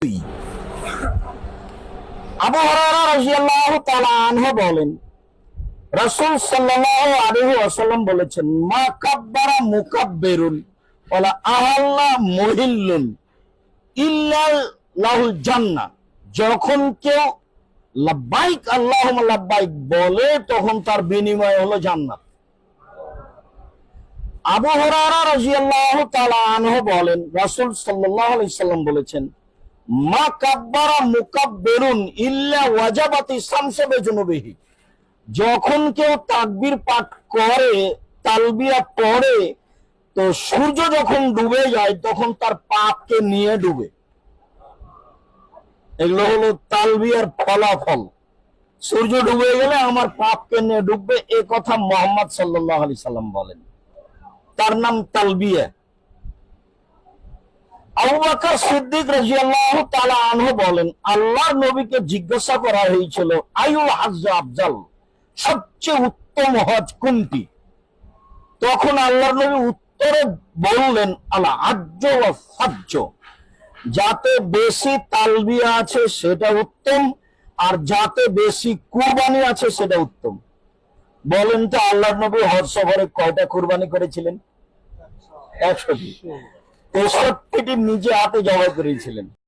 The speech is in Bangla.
বলেন বলেছেন, মা কাব্বারা যখন কেউ লাব্বাইক, আল্লাহুম্মা লাব্বাইক বলে, তখন তার বিনিময় হলো জান্নাত। আবু তাআলা আনহু বলেন, রাসূল সাল্লাম বলেছেন মা কাব্বারা মুকাব্বিরুন ইল্লা ওয়াজাবাতি শামসু বিজুনুবিহি যখন কেউ তাকবীর পাঠ করে, তালবিয়া পড়ে, তো সূর্য যখন ডুবে যায়, তখন তার পাপকে নিয়ে ডুবে। এগুলো হলো তালবিয়ার ফলাফল। সূর্য ডুবে গেলে আমার পাপকে নিয়ে ডুববে, এ কথা মোহাম্মদ সাল্লাহ আলি সাল্লাম বলেন। তার নাম তালবিয়া। সিদ্দিক বলেন, আল্লাহর নবীকে জিজ্ঞাসা করা হয়েছিল হজ্জ সবচেয়ে উত্তম হজ কোনটি? তখন আল্লাহর নবী উত্তরে বললেন আল্লাহ আজ্জ ও ফাজ্জ। যাতে বেশি তালবিয়া আছে সেটা উত্তম, আর যাতে বেশি কুরবানি আছে সেটা উত্তম। বলেন তো আল্লাহর নবী হজ সফরে কয়টা কুরবানি করেছিলেন? একশোটি। তেষট্টিটি নিজে হাতে জবাব করেছিলেন।